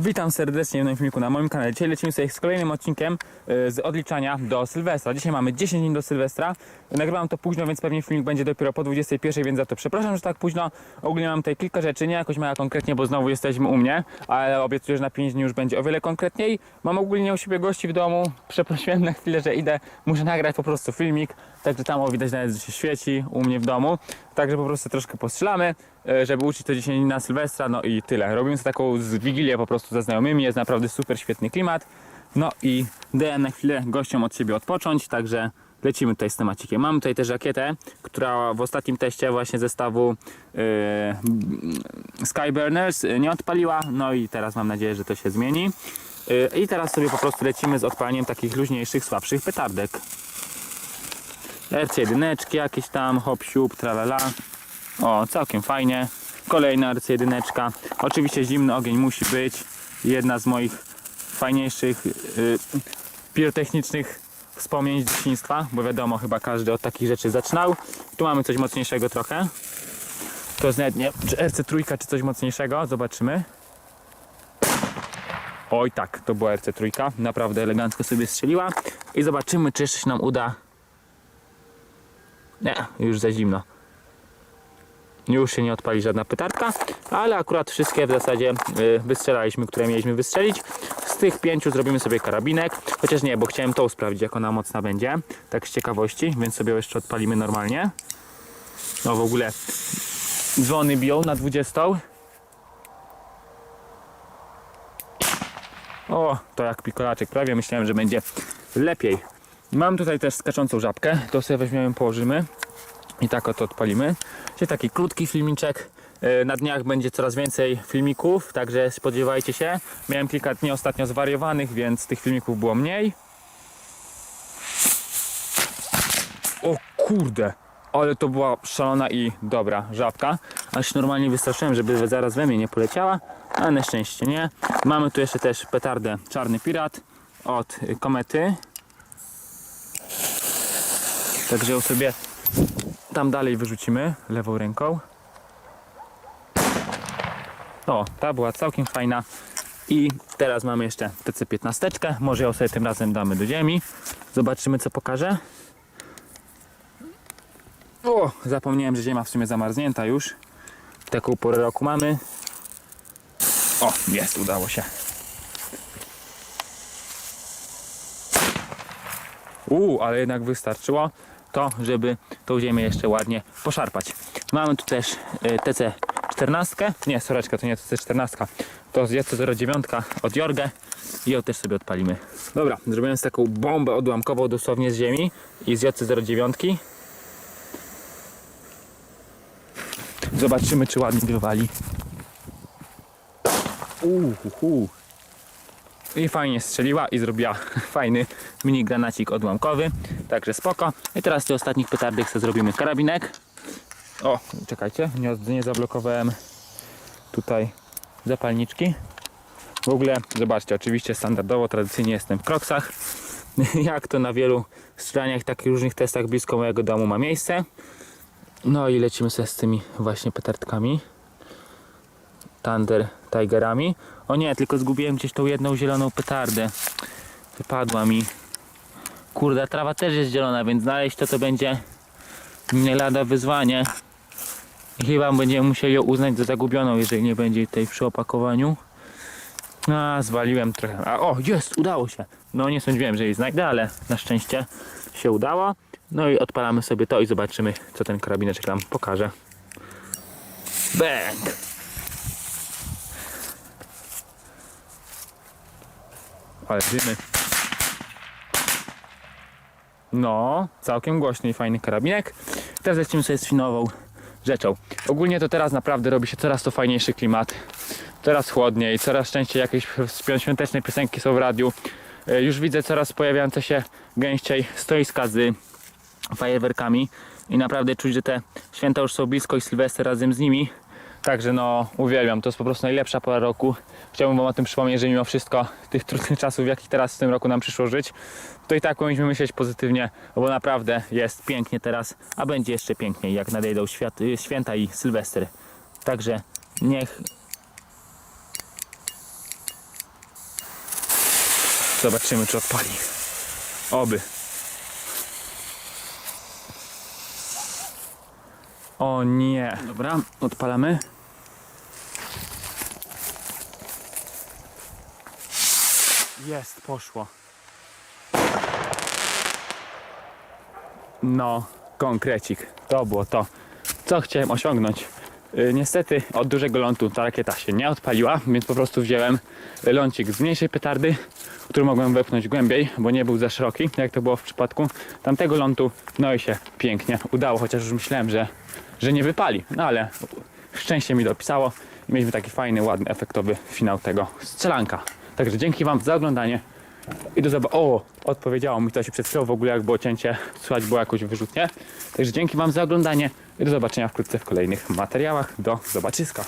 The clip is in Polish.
Witam serdecznie w nowym filmiku na moim kanale. Dzisiaj lecimy sobie z kolejnym odcinkiem y, z odliczania do Sylwestra. Dzisiaj mamy 10 dni do Sylwestra. Nagrywam to późno, więc pewnie filmik będzie dopiero po 21, więc za to przepraszam, że tak późno. Ogólnie mam tutaj kilka rzeczy, nie jakoś mała konkretnie, bo znowu jesteśmy u mnie, ale obiecuję, że na 5 dni już będzie o wiele konkretniej. Mam ogólnie u siebie gości w domu. Przeprosiłem na chwilę, że idę. Muszę nagrać po prostu filmik. Także tam o, widać nawet, że się świeci u mnie w domu. Także po prostu troszkę postrzelamy, e, żeby uczyć to 10 dni na Sylwestra, no i tyle. Robimy sobie taką wigilię po prostu ze znajomymi, jest naprawdę super świetny klimat. No i daję na chwilę gościom od siebie odpocząć, także lecimy tutaj z temacikiem. Mam tutaj też rakietę, która w ostatnim teście właśnie zestawu yy, Skyburners nie odpaliła, no i teraz mam nadzieję, że to się zmieni. Yy, I teraz sobie po prostu lecimy z odpaleniem takich luźniejszych, słabszych petardek. RC1 jakieś tam, hop siup, tralala. O, całkiem fajnie. Kolejna RC1. Oczywiście zimny ogień musi być. Jedna z moich fajniejszych yy, pirotechnicznych wspomnień z dzieciństwa, bo wiadomo, chyba każdy od takich rzeczy zaczynał. Tu mamy coś mocniejszego trochę. To jest nawet nie, czy RC3, czy coś mocniejszego, zobaczymy. Oj tak, to była RC3, naprawdę elegancko sobie strzeliła. I zobaczymy, czy jeszcze się nam uda nie, już za zimno. Już się nie odpali żadna pytarka, ale akurat wszystkie w zasadzie y, wystrzelaliśmy, które mieliśmy wystrzelić. Z tych pięciu zrobimy sobie karabinek, chociaż nie, bo chciałem tą sprawdzić, jak ona mocna będzie, tak z ciekawości, więc sobie jeszcze odpalimy normalnie. No w ogóle dzwony biją na 20. O, to jak pikolaczek, prawie myślałem, że będzie lepiej. Mam tutaj też skaczącą żabkę, to sobie weźmiemy, położymy i tak oto odpalimy. Czyli taki krótki filmiczek. E, Na dniach będzie coraz więcej filmików, także spodziewajcie się. Miałem kilka dni ostatnio zwariowanych, więc tych filmików było mniej. O kurde, ale to była szalona i dobra żabka. Aż normalnie wystraszyłem, żeby zaraz we mnie nie poleciała, ale na szczęście nie. Mamy tu jeszcze też petardę Czarny Pirat od Komety. Także ją sobie tam dalej wyrzucimy lewą ręką. O, ta była całkiem fajna. I teraz mamy jeszcze TC15. Może ją sobie tym razem damy do ziemi. Zobaczymy co pokaże. O, zapomniałem, że ziemia w sumie zamarznięta już. Taką porę roku mamy. O, jest, udało się. Uuu, ale jednak wystarczyło to, żeby tą ziemię jeszcze ładnie poszarpać. Mamy tu też y, TC14, nie, soreczka, to nie TC14, to jest JC09 od Jorge i ją też sobie odpalimy. Dobra, zrobiłem taką bombę odłamkową dosłownie z ziemi i z JC09. Zobaczymy, czy ładnie wywali. Uuu, hu, hu. I fajnie strzeliła i zrobiła fajny mini granacik odłamkowy. Także spoko. I teraz tych ostatnich petardek sobie zrobimy karabinek. O, czekajcie, nie, nie zablokowałem tutaj zapalniczki. W ogóle, zobaczcie, oczywiście standardowo, tradycyjnie jestem w kroksach. Jak to na wielu strzelaniach, takich różnych testach blisko mojego domu ma miejsce. No i lecimy sobie z tymi właśnie petardkami. Thunder Tigerami. O nie, tylko zgubiłem gdzieś tą jedną zieloną petardę. Wypadła mi. Kurde, trawa też jest zielona, więc znaleźć to to będzie nie lada wyzwanie. Chyba będziemy musieli ją uznać za zagubioną, jeżeli nie będzie tej przy opakowaniu. A, zwaliłem trochę. A o, jest, udało się. No nie sądziłem, że jej znajdę, ale na szczęście się udało. No i odpalamy sobie to i zobaczymy, co ten karabineczek nam pokaże. Bang! Ale dymy. No, całkiem głośny i fajny karabinek. Teraz lecimy sobie z finową rzeczą. Ogólnie to teraz naprawdę robi się coraz to fajniejszy klimat. Coraz chłodniej, coraz częściej jakieś świąteczne piosenki są w radiu. E, Już widzę coraz pojawiające się gęściej stoiska z fajerwerkami i naprawdę czuć, że te święta już są blisko i Sylwester razem z nimi. Także no uwielbiam, to jest po prostu najlepsza pora roku. Chciałbym Wam o tym przypomnieć, że mimo wszystko tych trudnych czasów, w jakich teraz w tym roku nam przyszło żyć, to i tak powinniśmy myśleć pozytywnie, bo naprawdę jest pięknie teraz, a będzie jeszcze piękniej, jak nadejdą świat, święta i Sylwester. Także niech Zobaczymy, czy odpali. Oby. O nie. Dobra, odpalamy. Jest, poszło. No, konkrecik. To było to, co chciałem osiągnąć. Yy, niestety od dużego lądu ta rakieta się nie odpaliła, więc po prostu wziąłem lącik z mniejszej petardy, który mogłem wepchnąć głębiej, bo nie był za szeroki, jak to było w przypadku tamtego lądu. No i się pięknie udało, chociaż już myślałem, że, że nie wypali. No ale szczęście mi dopisało mieliśmy taki fajny, ładny, efektowy finał tego strzelanka. Także dzięki Wam za oglądanie. I do zobaczenia. O, odpowiedziało mi to się w ogóle, jak było cięcie, słychać było jakoś wyrzutnie. Także dzięki Wam za oglądanie i do zobaczenia wkrótce w kolejnych materiałach. Do zobaczyska.